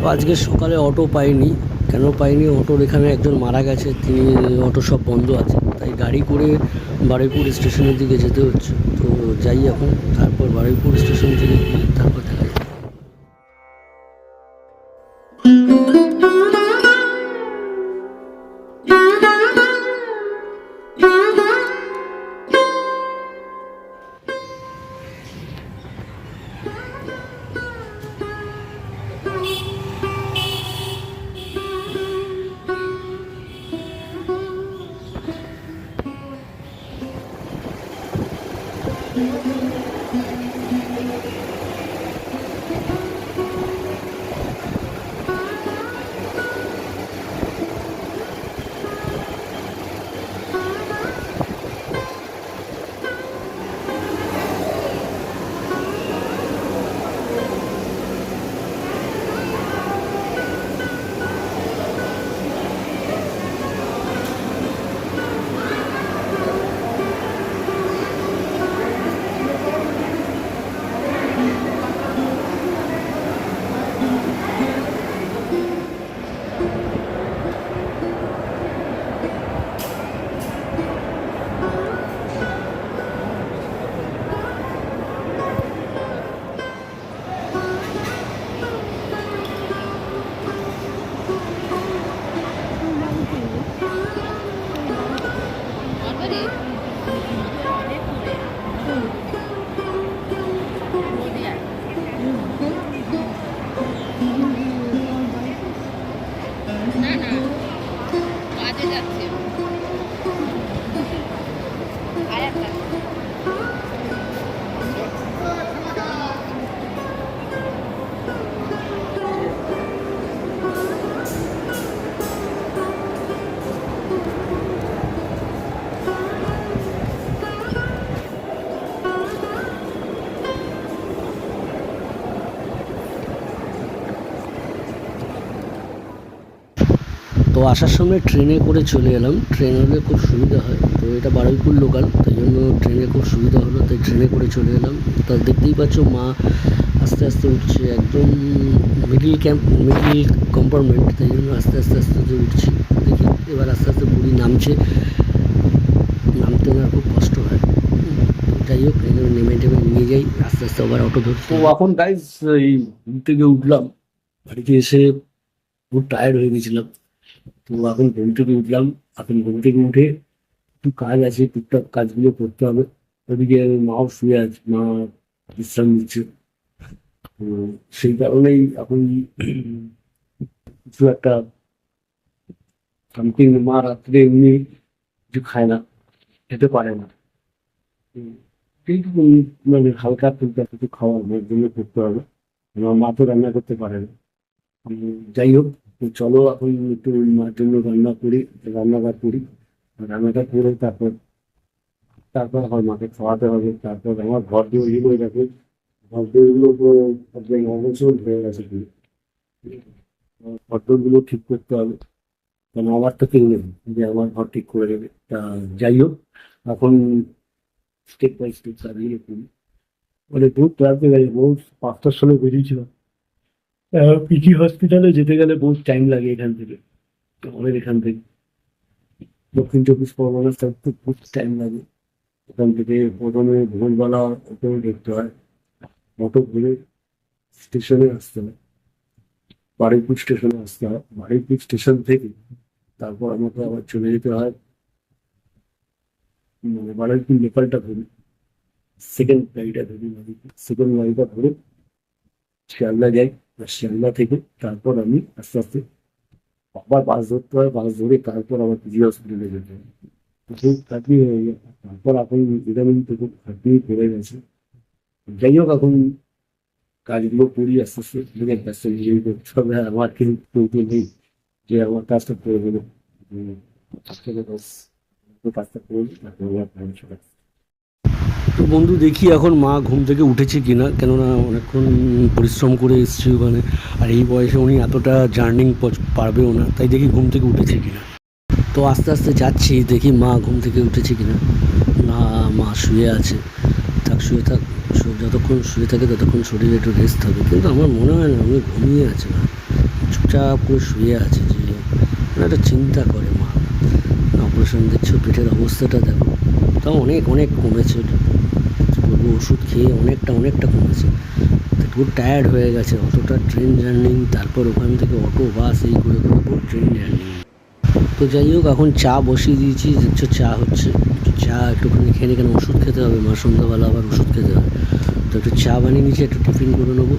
তো আজকে সকালে অটো পাইনি। কেন পাইনি? অটোর এখানে একজন মারা গেছে, তিনি অটো সব বন্ধ আছে। তাই গাড়ি করে বারুইপুর স্টেশনের দিকে যেতে হচ্ছে। তো যাই এখন, তারপর বারুইপুর স্টেশন থেকে না তো আসার সময় ট্রেনে করে চলে এলাম। ট্রেন হলে খুব সুবিধা হয়। তো এটা বারুইপুর লোকাল, তাই জন্য ট্রেনে খুব সুবিধা হলো, তাই ট্রেনে করে চলে এলাম। তা দেখতেই পাচ্ছ, মা আস্তে আস্তে উঠছে, একদম মিডিল ক্যাম্প মিডিল কম্পার্টমেন্ট তাই জন্য আস্তে আস্তে আস্তে আস্তে উঠছি। দেখি, এবার আস্তে আস্তে বুড়ি নামছে। নামতে না খুব কষ্ট হয়। যাই হোক নেমে টেমে নিয়ে যাই, আস্তে আস্তে আবার অটো ধরতে তো এখন গাইজ এই থেকে উঠলাম, বাড়িতে এসে খুব টায়ার্ড হয়ে গেছিলাম। তো এখন ঘুম থেকে উঠলাম, এখন ঘুম থেকে উঠে একটু কাজ আছে, টুকটাক কাজগুলো করতে হবে। ওদিকে মাও শুয়ে আছে, মা বিশ্রাম নিচ্ছে। সেই কারণেই এখন কিছু একটা সামথিং মা রাত্রে এমনি কিছু খায় না, খেতে পারে না। কিন্তু মানে হালকা ফুলকা কিছু খাওয়া আমার জন্য করতে হবে। আমার মা তো রান্না করতে পারে না। যাই হোক তো চলো এখন একটু মার জন্য রান্না করি রান্নাটা করি। রান্নাটা করে তারপর তারপর আমার মাকে খাওয়াতে হবে, তারপর আমার ঘর দৌড়গুলো দেখো ঘর দৌড়গুলো তো অবসর হয়ে গেছে। ঘর দৌড়গুলো ঠিক করতে হবে। কারণ আমার তো কেউ নেই, যে আমার ঘর ঠিক করে দেবে। তা যাই হোক, এখন স্টেপ বাই স্টেপ চালিয়ে করি মানে ক্লাসে গেছে বহু পাঁচটার সময় বেরিয়েছিলাম পিজি হসপিটালে যেতে গেলে বহুত টাইম লাগে এখান থেকে। আমাদের এখান থেকে। দক্ষিণ চব্বিশ পরগনা তো বহুত টাইম লাগে। এখান থেকে প্রথমে ভোরবেলা অটো দেখতে হয়। অটো ঘুরে স্টেশনে আসতে হয়। বারুইপুর স্টেশনে আসতে হয়। বারুইপুর স্টেশন থেকে তারপর আমাকে আবার চলে যেতে হয়। মানে বারুইপুর নেপালটা ধরি। সেকেন্ড গাড়িটা ধরি সেকেন্ড গাড়িটা ধরে শিয়ালদা যাই শিয়ালদা থেকে, তারপর আমি আস্তে আস্তে আবার বাস ধরতে হয়, বাস ধরে তারপর আবার পিজি হসপিটালে যেতে হয়। তারপর এখন ইদানিং তো খুব খাটনি পড়ে গেছে। যাই হোক, এখন কাজগুলো করি আস্তে আস্তে। নিজের কাজটা নিজেই করতে আমার কিন্তু কেউ নেই যে আমার কাজটা করে দেবে। কাজটা বাস করে তারপর আমার। তো বন্ধু দেখি এখন মা ঘুম থেকে উঠেছে কি না কেননা অনেকক্ষণ পরিশ্রম করে এসছে ওখানে, আর এই বয়সে উনি এতটা জার্নিং পারবেও না, তাই দেখি ঘুম থেকে উঠেছে কি না তো আস্তে আস্তে যাচ্ছি, দেখি মা ঘুম থেকে উঠেছে কি না না মা শুয়ে আছে। থাক, শুয়ে থাক যতক্ষণ শুয়ে থাকে ততক্ষণ শরীরে একটু রেস্ট থাকে কিন্তু আমার মনে হয় না আমি ঘুমিয়ে আছে না চুপচাপ করে শুয়ে আছে যে মানে একটা চিন্তা করে মা। অপারেশন দেখছ, পেটের অবস্থাটা দেখো। তাও অনেক অনেক কমেছে বলব ওষুধ খেয়ে অনেকটা অনেকটা কমেছে। পুরো টায়ার্ড হয়ে গেছে, অতটা ট্রেন জার্নি তারপর ওখান থেকে অটো বাস এই করে করে পুরো ট্রেন জার্নি তো যাই হোক, এখন চা বসিয়ে দিয়েছি দেখছ চা হচ্ছে চা একটুখানি খেয়ে কেন ওষুধ খেতে হবে? মা সন্ধ্যাবেলা আবার ওষুধ খেতে হবে। তো একটু চা বানিয়ে নিয়েছি, একটু টিফিন করে নেব।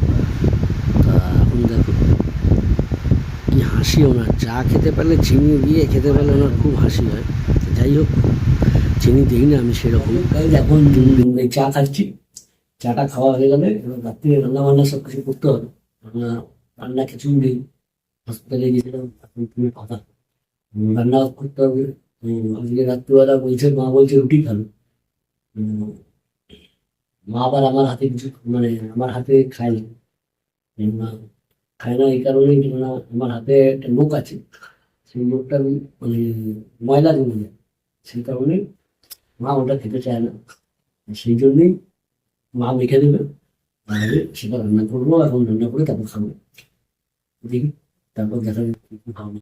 তা এখন দেখো, কি হাসি ওনার। চা খেতে পারলে চিনি দিয়ে খেতে পারলে ওনার খুব হাসি হয়। যাই হোক চিনি দিই না আমি সেরকম। এখন চা খাচ্ছি। চাটা খাওয়া হয়ে গেলে রাত্রে রান্না বান্না সব কিছু করতে হবে। রান্না রান্না কিছুই নেই। হসপিটালে তুমি কথা। রান্না করতে হবে। আজকে রাত্রিবেলা বলছে মা বলছে রুটি খাবে। মা আবার আমার হাতে কিছু মানে আমার হাতে খায় না। খায় না এই কারণে না আমার হাতে একটা লোক আছে। সেই লোকটা মানে ময়লা জমে যায়। সেই কারণে মা ওটা খেতে চায় না। সেই জন্যই মা মেখে দেবে। আর সেটা রান্না করব, এখন রান্না করে তারপর খাব। তারপর দেখা যাবে